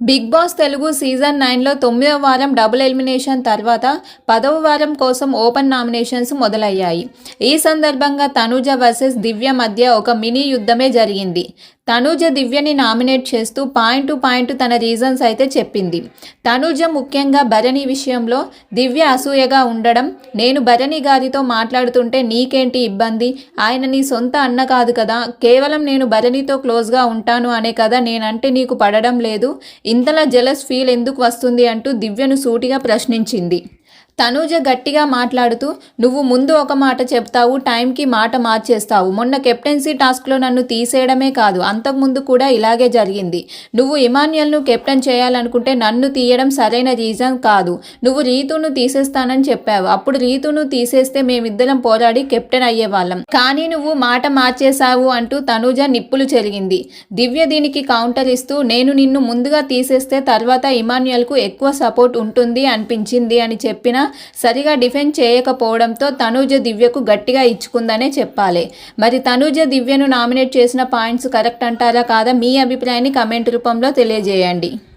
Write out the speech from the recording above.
Big boss Telugu season నైన్లో తొమ్మిదవ వారం డబుల్ ఎలిమినేషన్ తర్వాత పదవ వారం కోసం ఓపెన్ నామినేషన్స్ మొదలయ్యాయి. ఈ సందర్భంగా తనూజ వర్సెస్ దివ్య మధ్య ఒక మినీ యుద్ధమే జరిగింది. తనూజ దివ్యని నామినేట్ చేస్తూ పాయింట్ టు పాయింట్ తన రీజన్స్ అయితే చెప్పింది. తనూజ ముఖ్యంగా భరణి విషయంలో దివ్య అసూయగా ఉండడం నేను భరణి గారితో మాట్లాడుతుంటే నీకేంటి ఇబ్బంది? ఆయన నీ సొంత అన్న కాదు కదా. కేవలం నేను భరణితో క్లోజ్గా ఉంటాను అనే కదా నేనంటే నీకు పడడం లేదు. ఇంతలా జలస్ ఫీల్ ఎందుకు వస్తుంది అంటూ దివ్యను సూటిగా ప్రశ్నించింది. తనూజ గట్టిగా మాట్లాడుతూ నువ్వు ముందు ఒక మాట చెప్తావు టైంకి మాట మార్చేస్తావు. మొన్న కెప్టెన్సీ టాస్క్లో నన్ను తీసేయడమే కాదు అంతకుముందు కూడా ఇలాగే జరిగింది. నువ్వు ఇమాన్యుయల్ను కెప్టెన్ చేయాలనుకుంటే నన్ను తీయడం సరైన రీజన్ కాదు. నువ్వు రీతును తీసేస్తానని చెప్పావు. అప్పుడు రీతును తీసేస్తే మేమిద్దరం పోరాడి కెప్టెన్ అయ్యేవాళ్ళం. కానీ నువ్వు మాట మార్చేశావు అంటూ తనూజ నిప్పులు చెరిగింది. దివ్య దీనికి కౌంటర్ ఇస్తూ నేను నిన్ను ముందుగా తీసేస్తే తర్వాత ఇమాన్యుయల్కు ఎక్కువ సపోర్ట్ ఉంటుంది అనిపించింది అని చెప్పినా సరిగా డిఫెండ్ చేయకపోవడంతో తనూజ దివ్యకు గట్టిగా ఇచ్చుకుందనే చెప్పాలి. మరి తనూజ దివ్యను నామినేట్ చేసిన పాయింట్స్ కరెక్ట్ అంటారా కాదా మీ అభిప్రాయాన్ని కమెంట్ రూపంలో తెలియజేయండి.